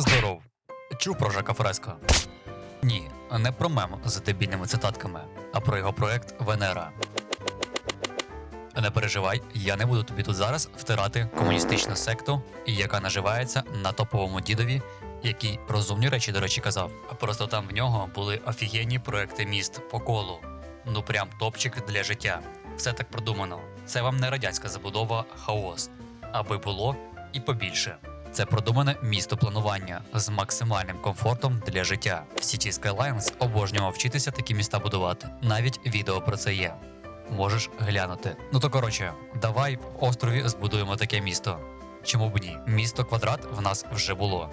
Здоров. Чув про Жака Фреско? Ні, не про мем з дебільними цитатками, а про його проект Венера. Не переживай, я не буду тобі тут зараз втирати комуністичну секту, яка наживається на топовому дідові, який розумні речі, до речі, казав. А просто там в нього були офігенні проекти міст по колу. Ну прям топчик для життя. Все так продумано. Це вам не радянська забудова хаос, аби було і побільше. Це продумане місто планування з максимальним комфортом для життя. В City Skylines обожнював вчитися такі міста будувати. Навіть відео про це є. Можеш глянути. Ну то коротше, давай в острові збудуємо таке місто. Чому б ні? Місто квадрат в нас вже було.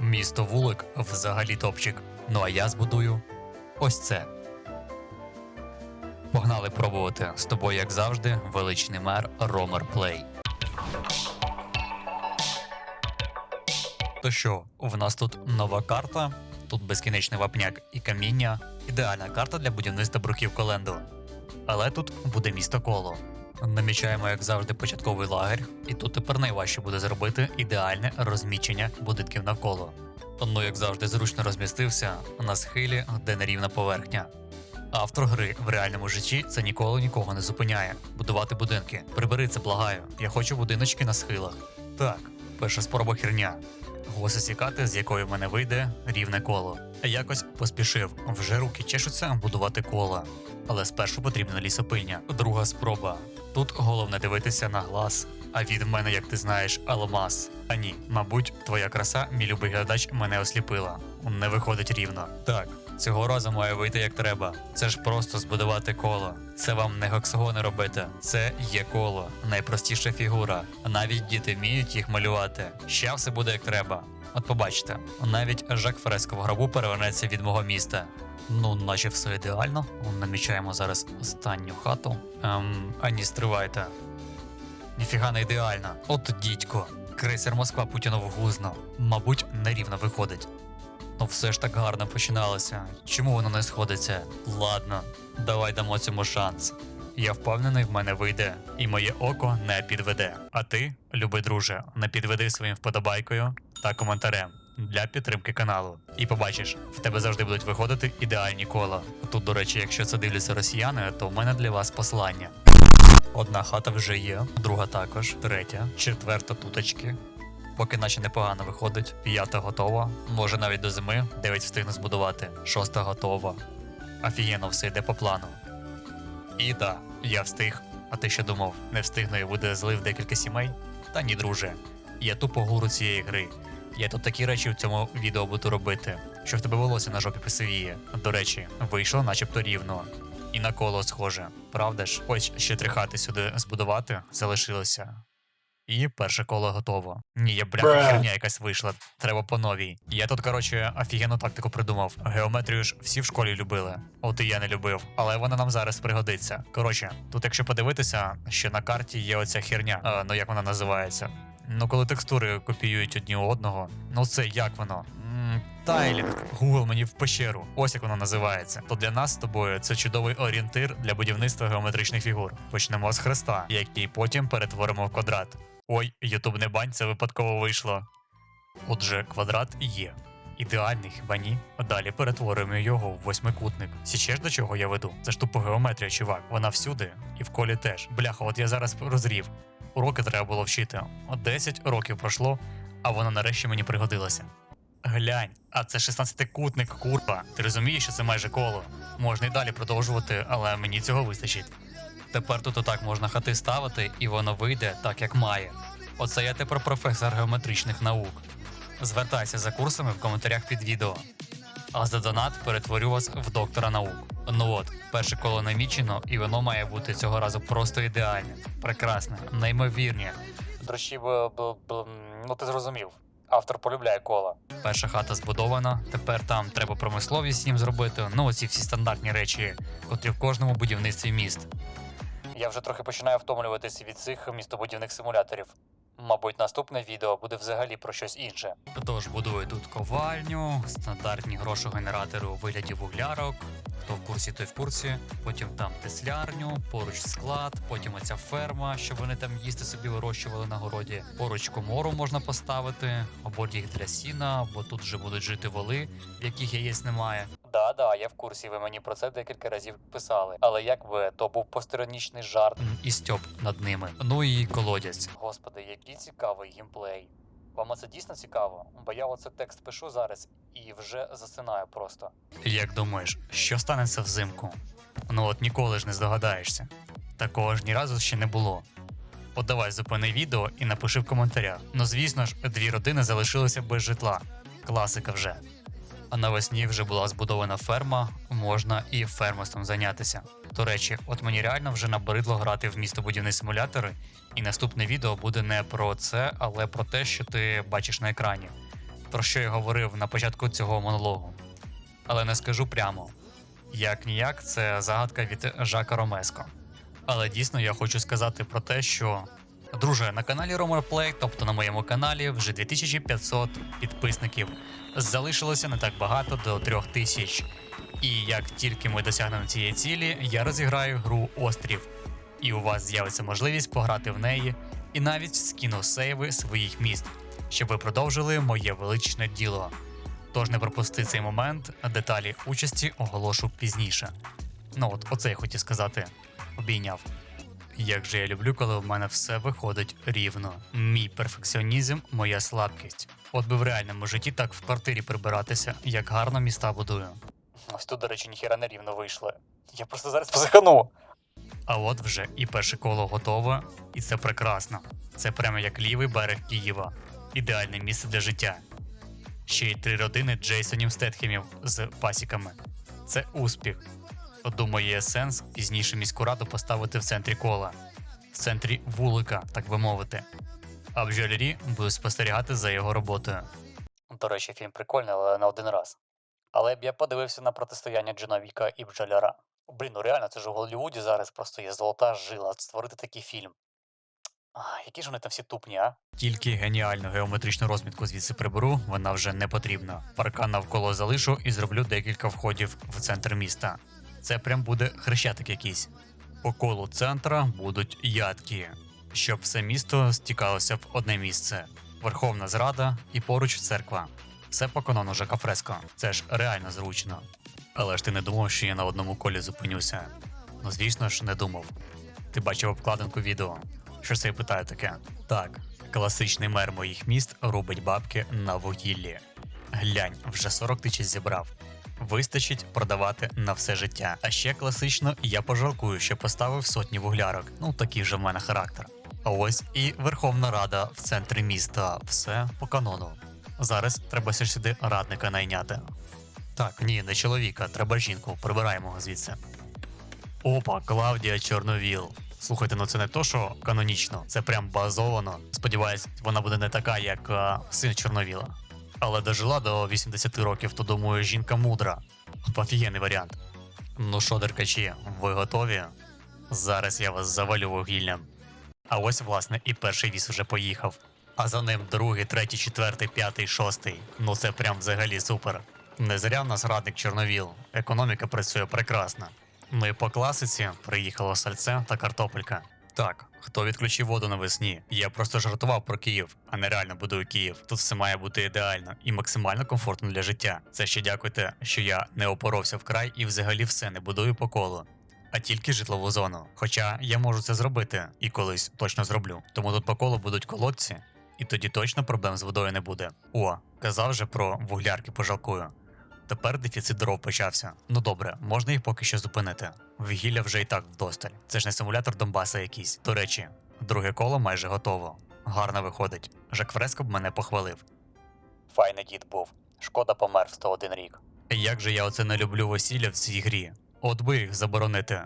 Місто вулик взагалі топчик. Ну а я збудую ось це. Погнали пробувати з тобою, як завжди, величний мер Ромер Плей. То що, в нас тут нова карта, тут безкінечний вапняк і каміння. Ідеальна карта для будівництва бруків коленду. Але тут буде місто коло. Намічаємо, як завжди, початковий лагерь, і тут тепер найважче буде зробити ідеальне розмічення будинків навколо. Ну, як завжди, зручно розмістився на схилі, де нерівна поверхня. Автор гри в реальному житті це ніколи нікого не зупиняє. Будувати будинки. Прибери це, благаю. Я хочу будиночки на схилах. Так, перша спроба херня. Госисікати, з якої в мене вийде рівне коло. Якось поспішив, вже руки чешуться будувати кола. Але спершу потрібна лісопильня. Друга спроба. Тут головне дивитися на глаз. А від мене, як ти знаєш, алмаз. А ні, мабуть, твоя краса, мій любий глядач, мене осліпила. Не виходить рівно. Так, цього разу має вийти як треба. Це ж просто збудувати коло. Це вам не гексагони робити. Це є коло, найпростіша фігура. Навіть діти вміють їх малювати. Ще все буде як треба. От побачите, навіть Жак Фреско в гробу перевернеться від мого міста. Ну, наче все ідеально. Намічаємо зараз останню хату. Ем, а ні, стривайте. Ніфіга не ідеально. От дідько. Крейсер Москва Путіну в гузно. Мабуть, нерівно виходить. Ну все ж так гарно починалося. Чому воно не сходиться? Ладно, давай дамо цьому шанс. Я впевнений, в мене вийде, і моє око не підведе. А ти, любий друже, не підведи своїм вподобайкою та коментарем для підтримки каналу. І побачиш, в тебе завжди будуть виходити ідеальні кола. Тут, до речі, якщо це дивляться росіяни, то в мене для вас послання. Одна хата вже є, друга також, третя, четверта туточки. Поки наче непогано виходить, п'ята готова. Може навіть до зими, дев'ять встигну збудувати, шоста готова. Офігенно все йде по плану. І да, я встиг. А ти що думав, не встигну і буде злив декілька сімей? Та ні, друже. Я тупо гуру цієї гри. Я тут такі речі в цьому відео буду робити, що в тебе волосся на жопі посивіє. До речі, вийшло начебто рівно. І на коло схоже, правда ж? Ось ще три хати сюди збудувати залишилося. І перше коло готово. Ні, я Бра. херня якась вийшла. Треба по новій. Я тут, коротше, офігенну тактику придумав. Геометрію ж всі в школі любили. От і я не любив, але вона нам зараз пригодиться. Коротше, тут, якщо подивитися, що на карті є оця херня, е, ну як вона називається. Ну, коли текстури копіюють одні у одного, ну це як воно? Тайлінг, Google мені в пещеру. Ось як воно називається. То для нас з тобою це чудовий орієнтир для будівництва геометричних фігур. Почнемо з хреста, який потім перетворимо в квадрат. Ой, Ютуб не бань, це випадково вийшло. Отже, квадрат є. Ідеальний, хіба ні? Далі перетворюємо його в восьмикутник. Січеш до чого я веду? Це ж тупо геометрія, чувак. Вона всюди, і в колі теж. Бляха, от я зараз розрів. Уроки треба було вчити. От 10 років пройшло, а вона нарешті мені пригодилася. Глянь, а це 16-кутник, курва. Ти розумієш, що це майже коло. Можна і далі продовжувати, але мені цього вистачить. Тепер тут отак можна хати ставити, і воно вийде так, як має. Оце я тепер професор геометричних наук. Звертайся за курсами в коментарях під відео. А за донат перетворю вас в доктора наук. Ну от, перше коло намічено, і воно має бути цього разу просто ідеальне, прекрасне, неймовірне. Дрощі, ну ти зрозумів. Автор полюбляє кола. Перша хата збудована. Тепер там треба промисловість з ним зробити. Ну, оці всі стандартні речі, котрі в кожному будівництві міст. Я вже трохи починаю втомлюватися від цих містобудівних симуляторів. Мабуть, наступне відео буде взагалі про щось інше. Тож будую тут ковальню, стандартні грошогенератори у вигляді вуглярок. Хто в курсі, той в курсі. Потім там теслярню, поруч склад, потім оця ферма, щоб вони там їсти собі вирощували на городі. Поруч комору можна поставити, або ріг для сіна, бо тут вже будуть жити воли, в яких яєць немає. Да, да, я в курсі. Ви мені про це декілька разів писали. Але як би то був постеронічний жарт і стьоп над ними. Ну і колодязь. Господи, який цікавий геймплей. Вам це дійсно цікаво? Бо я оце текст пишу зараз і вже засинаю просто. Як думаєш, що станеться взимку? Ну от ніколи ж не здогадаєшся. Такого ж ні разу ще не було. От давай зупини відео і напиши в коментарях. Ну звісно ж, дві родини залишилися без житла. Класика вже. А навесні вже була збудована ферма, можна і фермерством зайнятися. До речі, от мені реально вже набридло грати в містобудівні симулятори, і наступне відео буде не про це, але про те, що ти бачиш на екрані, про що я говорив на початку цього монологу. Але не скажу прямо. Як ніяк, це загадка від Жака Ромеско. Але дійсно я хочу сказати про те, що друже, на каналі Romerplay, тобто на моєму каналі, вже 2500 підписників. Залишилося не так багато до 3000. І як тільки ми досягнемо цієї цілі, я розіграю гру Острів, і у вас з'явиться можливість пограти в неї і навіть скину сейви своїх міст, щоб ви продовжили моє величне діло. Тож не пропусти цей момент, деталі участі оголошу пізніше. Ну от, оце я хотів сказати. Обійняв. Як же я люблю, коли в мене все виходить рівно. Мій перфекціонізм моя слабкість. От би в реальному житті так в квартирі прибиратися, як гарно міста будую. Ось тут, до речі, ніхіра не рівно вийшло. Я просто зараз позахану. А от вже і перше коло готове, і це прекрасно. Це прямо як лівий берег Києва. Ідеальне місце для життя. Ще й три родини Джейсонів Стетхемів з пасіками. Це успіх. От думаю, є сенс пізніше міську раду поставити в центрі кола, в центрі вулика, так би мовити. А бджолярі будуть спостерігати за його роботою. До речі, фільм прикольний, але не один раз. Але б я подивився на протистояння Джоновіка і бджоляра. Блін, ну реально, це ж у Голлівуді зараз просто є золота жила створити такий фільм. А, які ж вони там всі тупні, а? Тільки геніальну геометричну розмітку звідси приберу, вона вже не потрібна. Паркан навколо залишу і зроблю декілька входів в центр міста. Це прям буде хрещатик якийсь. По колу центра будуть ядки, щоб все місто стікалося в одне місце. Верховна Зрада і поруч церква. Все по канону Жака Фреско. Це ж реально зручно. Але ж ти не думав, що я на одному колі зупинюся. Ну звісно ж, не думав. Ти бачив обкладинку відео. Що це я питаю таке? Так, класичний мер моїх міст робить бабки на вугіллі. Глянь, вже 40 тисяч зібрав. Вистачить продавати на все життя. А ще класично, я пожалкую, що поставив сотні вуглярок. Ну такий вже в мене характер. А ось і Верховна Рада в центрі міста. Все по канону. Зараз треба сюди радника найняти. Так, ні, не чоловіка, треба жінку, прибираємо його звідси. Опа, Клавдія Чорновіл. Слухайте, ну це не то, що канонічно, це прям базовано. Сподіваюсь, вона буде не така, як а, син Чорновіла. Але дожила до 80 років, то думаю, жінка мудра. Офігенний варіант. Ну що, деркачі, ви готові? Зараз я вас завалю вугіллям. А ось, власне, і перший віз вже поїхав. А за ним другий, третій, четвертий, п'ятий, шостий. Ну це прям взагалі супер. Не зря в нас радник Чорновіл. Економіка працює прекрасно. Ну і по класиці приїхало сальце та картопелька. Так, хто відключив воду навесні? Я просто жартував про Київ, а не реально будую Київ. Тут все має бути ідеально і максимально комфортно для життя. Це ще дякуйте, що я не опоровся в край і взагалі все не будую по колу. А тільки житлову зону. Хоча я можу це зробити і колись точно зроблю. Тому тут по колу будуть колодці, і тоді точно проблем з водою не буде. О, казав же про вуглярки пожалкую. Тепер дефіцит дров почався. Ну добре, можна їх поки що зупинити. Вугілля вже і так вдосталь. Це ж не симулятор Донбаса якийсь. До речі, друге коло майже готово. Гарно виходить. Жак Фреско б мене похвалив. Файний дід був. Шкода помер в 101 рік. Як же я оце не люблю весілля в цій грі? От би їх заборонити.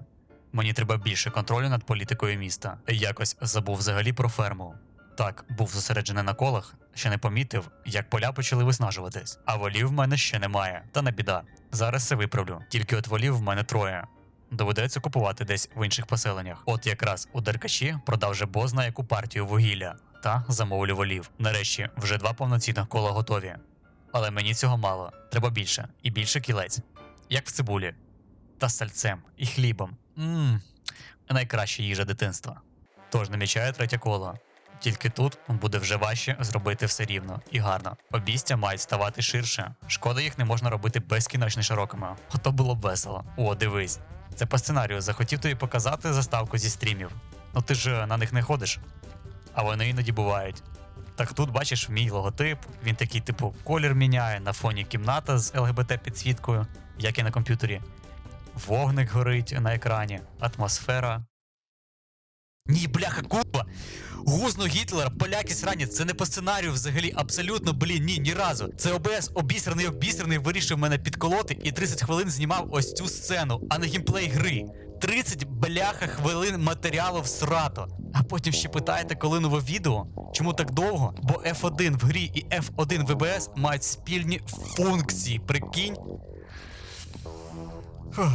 Мені треба більше контролю над політикою міста. Якось забув взагалі про ферму. Так, був зосереджений на колах, ще не помітив, як поля почали виснажуватись. А волів в мене ще немає, та не біда. Зараз все виправлю. Тільки от волів в мене троє. Доведеться купувати десь в інших поселеннях. От якраз у Деркачі продав же бозна яку партію вугілля. та замовлю волів. Нарешті вже два повноцінних кола готові. Але мені цього мало, треба більше і більше кілець. Як в цибулі. Та сальцем і хлібом. Мм, найкраща їжа дитинства. Тож намічаю третє коло. Тільки тут буде вже важче зробити все рівно і гарно. Обістя мають ставати ширше. Шкода, їх не можна робити безкінечно широкими. Ото було б весело. О, дивись. Це по сценарію захотів тобі показати заставку зі стрімів. Ну ти ж на них не ходиш. А вони іноді бувають. Так тут бачиш мій логотип, він такий, типу, колір міняє на фоні кімната з ЛГБТ підсвіткою, як і на комп'ютері. Вогник горить на екрані, атмосфера. Ні, бляха, купа! Гузно Гітлера, поляки срані, це не по сценарію взагалі, абсолютно, блін, ні, ні разу. Це ОБС обісраний, обісраний вирішив мене підколоти і 30 хвилин знімав ось цю сцену, а не геймплей гри. 30 бляха хвилин матеріалу всрато. А потім ще питаєте, коли нове відео? Чому так довго? Бо F1 в грі і F1 в ВБС мають спільні функції. Прикинь. Ой.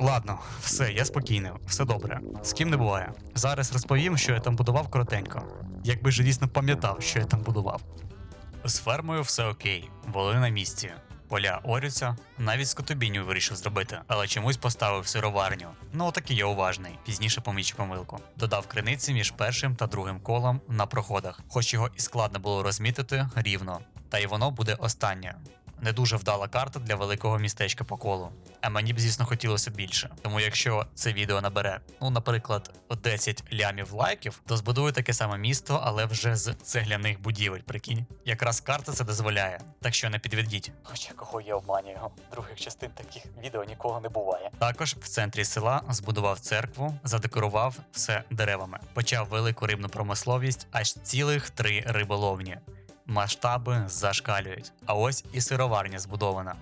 Ладно, все, я спокійний, все добре. З ким не буває. Зараз розповім, що я там будував коротенько. Якби ж дійсно пам'ятав, що я там будував. З фермою все окей, воли на місці. Поля орються, навіть скотобійню вирішив зробити, але чомусь поставив сироварню. Ну отакий я уважний, пізніше помічу помилку. Додав криниці між першим та другим колом на проходах, хоч його і складно було розмітити рівно. Та й воно буде останнє. Не дуже вдала карта для великого містечка по колу. А мені б, звісно, хотілося більше. Тому якщо це відео набере, ну, наприклад, 10 лямів лайків, то збудую таке саме місто, але вже з цегляних будівель. Прикинь. Якраз карта це дозволяє. Так що не підведіть. Хоча кого я обманюю, других частин таких відео нікого не буває. Також в центрі села збудував церкву, задекорував все деревами. Почав велику рибну промисловість, аж цілих три риболовні. Масштаби зашкалюють. А ось і сироварня збудована.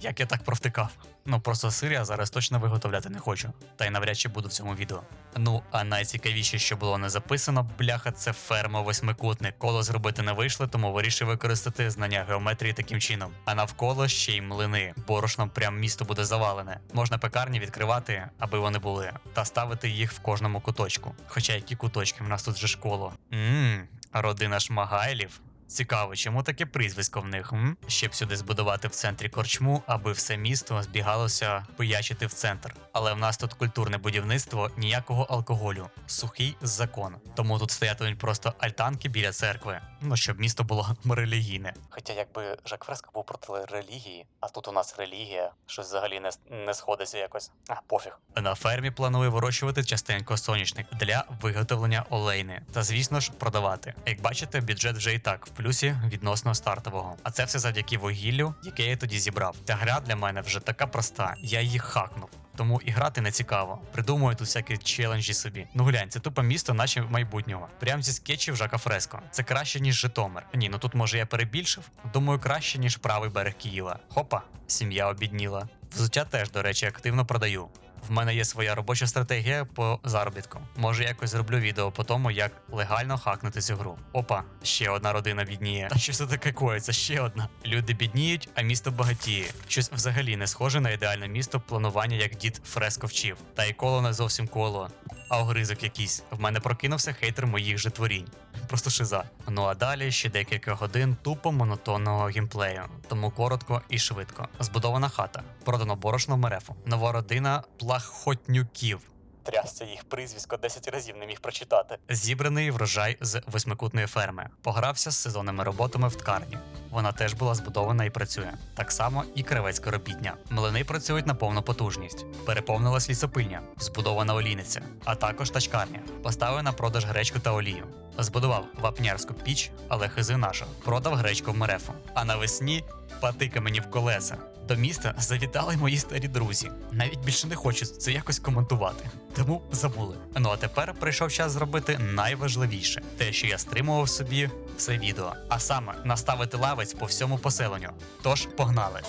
Як я так провтикав? Ну просто сир я зараз точно виготовляти не хочу, та й навряд чи буду в цьому відео. Ну а найцікавіше, що було не записано, бляха, це ферма восьмикутник. Коло зробити не вийшло, тому вирішив використати знання геометрії таким чином. А навколо ще й млини. Борошном прям місто буде завалене. Можна пекарні відкривати, аби вони були, та ставити їх в кожному куточку. Хоча які куточки, в нас тут же школа. Ммм, родина Шмагайлів. Цікаво, чому таке прізвисько в них? М? Щоб сюди збудувати в центрі корчму, аби все місто збігалося пиячити в центр. Але в нас тут культурне будівництво, ніякого алкоголю, сухий закон. Тому тут стоятимуть просто альтанки біля церкви. Ну щоб місто було релігійне. Хоча якби Жак Фреско був проти релігії, а тут у нас релігія, щось взагалі не, не сходиться якось. А пофіг. На фермі планую вирощувати частенько соняшник для виготовлення олейни. Та звісно ж продавати. Як бачите, бюджет вже і так плюсі відносно стартового. А це все завдяки вугіллю, яке я тоді зібрав. Та гра для мене вже така проста, я її хакнув. Тому і грати не цікаво. Придумую тут всякі челенджі собі. Ну глянь, це тупо місто, наче майбутнього. Прям зі скетчів Жака Фреско. Це краще, ніж Житомир. Ні, ну тут може я перебільшив. Думаю, краще, ніж правий берег Києва. Хопа, сім'я обідніла. Взуття теж, до речі, активно продаю. В мене є своя робоча стратегія по заробіткам. Може, якось зроблю відео по тому, як легально хакнути цю гру. Опа, ще одна родина бідніє. Та що це таке коїться? Ще одна. Люди бідніють, а місто багатіє. Щось взагалі не схоже на ідеальне місто планування, як дід Фреско вчив. Та й коло не зовсім коло. А огризок якийсь. В мене прокинувся хейтер моїх же творінь. Просто шиза. Ну а далі ще декілька годин тупо монотонного гімплею, Тому коротко і швидко. Збудована хата, продано борошно мерефу. Нова родина плахотнюків. Трясся їх прізвисько 10 разів не міг прочитати. Зібраний врожай з восьмикутної ферми. Погрався з сезонними роботами в ткарні. Вона теж була збудована і працює. Так само і кривецька робітня. Млини працюють на повну потужність. Переповнилась лісопильня, збудована олійниця, а також тачкарня. Поставив на продаж гречку та олію. Збудував вапнярську піч, але хизи наша. Продав гречку в мерефу. А навесні патика мені в колеса. До міста завітали мої старі друзі. Навіть більше не хочу це якось коментувати. Тому забули. Ну а тепер прийшов час зробити найважливіше те, що я стримував собі все відео, а саме наставити лавець по всьому поселенню. Тож погнали.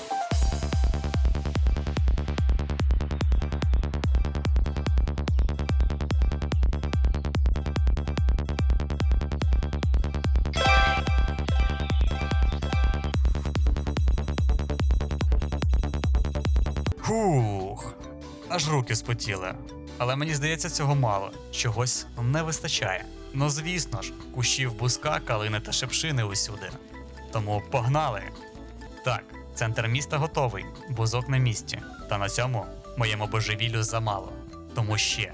Фух, аж руки спотіли. Але мені здається, цього мало. Чогось не вистачає. Ну звісно ж, кущів буска, калини та шепшини усюди. Тому погнали! Так, центр міста готовий, бузок на місці. Та на цьому моєму божевіллю замало. Тому ще.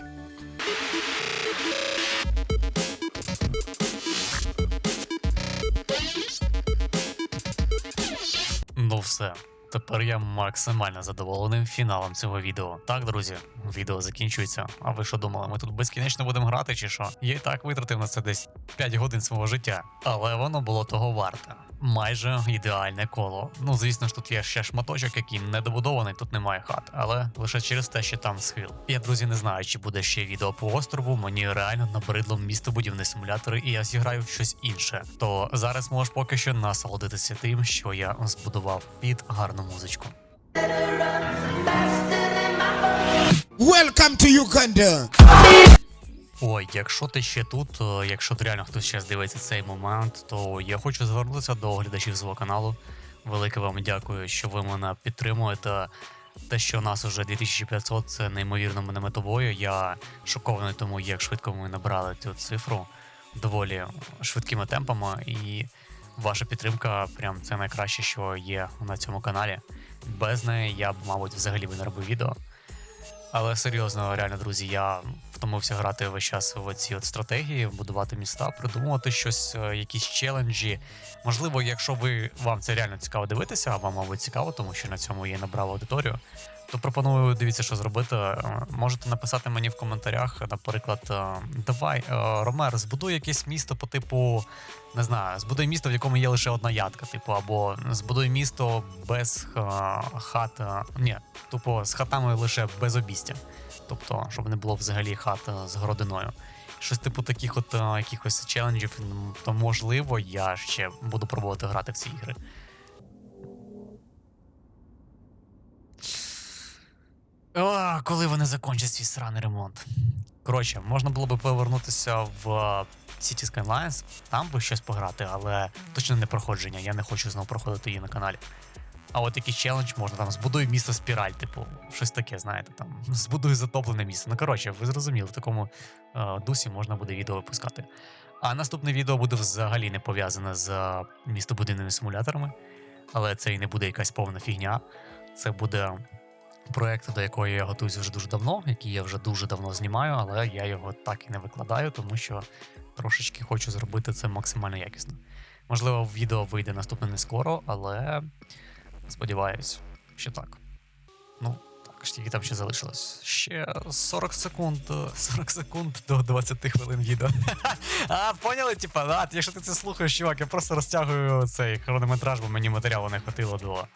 Ну все. Тепер я максимально задоволений фіналом цього відео. Так, друзі, відео закінчується. А ви що думали, ми тут безкінечно будемо грати чи що? Я і так витратив на це десь 5 годин свого життя. Але воно було того варте. Майже ідеальне коло. Ну, звісно ж, тут є ще шматочок, який недобудований, тут немає хат, але лише через те, що там схил. Я, друзі, не знаю, чи буде ще відео по острову. Мені реально набридло містобудівні симулятори, і я зіграю в щось інше. То зараз можеш поки що насолодитися тим, що я збудував під гарну музичку. Welcome to Uganda. Ой, якщо ти ще тут, е, якщо реально хтось ще дивиться цей момент, то я хочу звернутися до глядачів свого каналу. Велике вам дякую, що ви мене підтримуєте. Те, що нас уже 2500, це неймовірно мене метовою. Я шокований тому, як швидко ми набрали цю цифру доволі швидкими темпами, і ваша підтримка прям це найкраще, що є на цьому каналі. Без неї я б, мабуть, взагалі би не робив відео. Але серйозно, реально, друзі, я втомився грати весь час в ці от стратегії, будувати міста, придумувати щось, е, якісь челенджі. Можливо, якщо ви вам це реально цікаво дивитися, а вам, мабуть, цікаво, тому що на цьому я набрав аудиторію. То пропоную дивіться, що зробити. Е, Можете написати мені в коментарях, наприклад, е, давай, е, Ромер, збудуй якесь місто по типу, не знаю, збудуй місто, в якому є лише одна ядка, типу, або збудуй місто без е, хат. е, Ні, тупо з хатами лише без обістя. Тобто, щоб не було взагалі хат е, з городиною. Щось типу таких от е, якихось челенджів, то можливо, я ще буду пробувати грати в ці ігри. О, коли вони закінчать свій сраний ремонт. Коротше, можна було би повернутися в е, City Skylines, там би щось пограти, але точно не проходження. Я не хочу знову проходити її на каналі. А от якийсь челендж можна там збудуй місто спіраль, типу, щось таке, знаєте, там збудуй затоплене місто. Ну коротше, ви зрозуміли, в такому е, дусі можна буде відео випускати. А наступне відео буде взагалі не пов'язане з містобудівними симуляторами, але це і не буде якась повна фігня. Це буде проект, до якого я готуюсь вже дуже давно, який я вже дуже давно знімаю, але я його так і не викладаю, тому що трошечки хочу зробити це максимально якісно. Можливо, відео вийде наступне не скоро, але сподіваюсь, що так. Ну, так, скільки там ще залишилось? Ще 40 секунд, е, 40 секунд до 20 хвилин відео. А, поняли, типа, якщо ти це слухаєш, чувак, я просто розтягую цей хронометраж, бо мені матеріалу не хватило до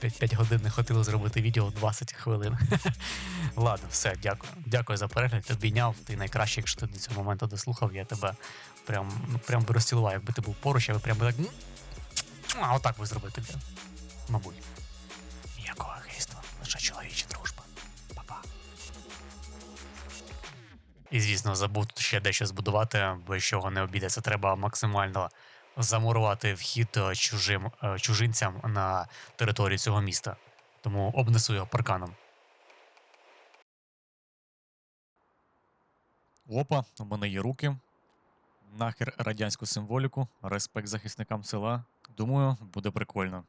5, годин не хотіло зробити відео в 20 хвилин. Ладно, все, дякую. Дякую за перегляд. Ти обійняв. Ти найкращий, якщо ти до цього моменту дослухав, я тебе прям, ну, прям би розцілував, якби ти був поруч, я би прям би так. А отак би зробив тобі. Мабуть. Ніякого гейства, лише чоловіча дружба. Па-па. І звісно, забув тут ще дещо збудувати, без чого не обійдеться. Треба максимально замурувати вхід е, чужим е, чужинцям на території цього міста. Тому обнесу його парканом. Опа, у мене є руки. Нахер радянську символіку, респект захисникам села. Думаю, буде прикольно.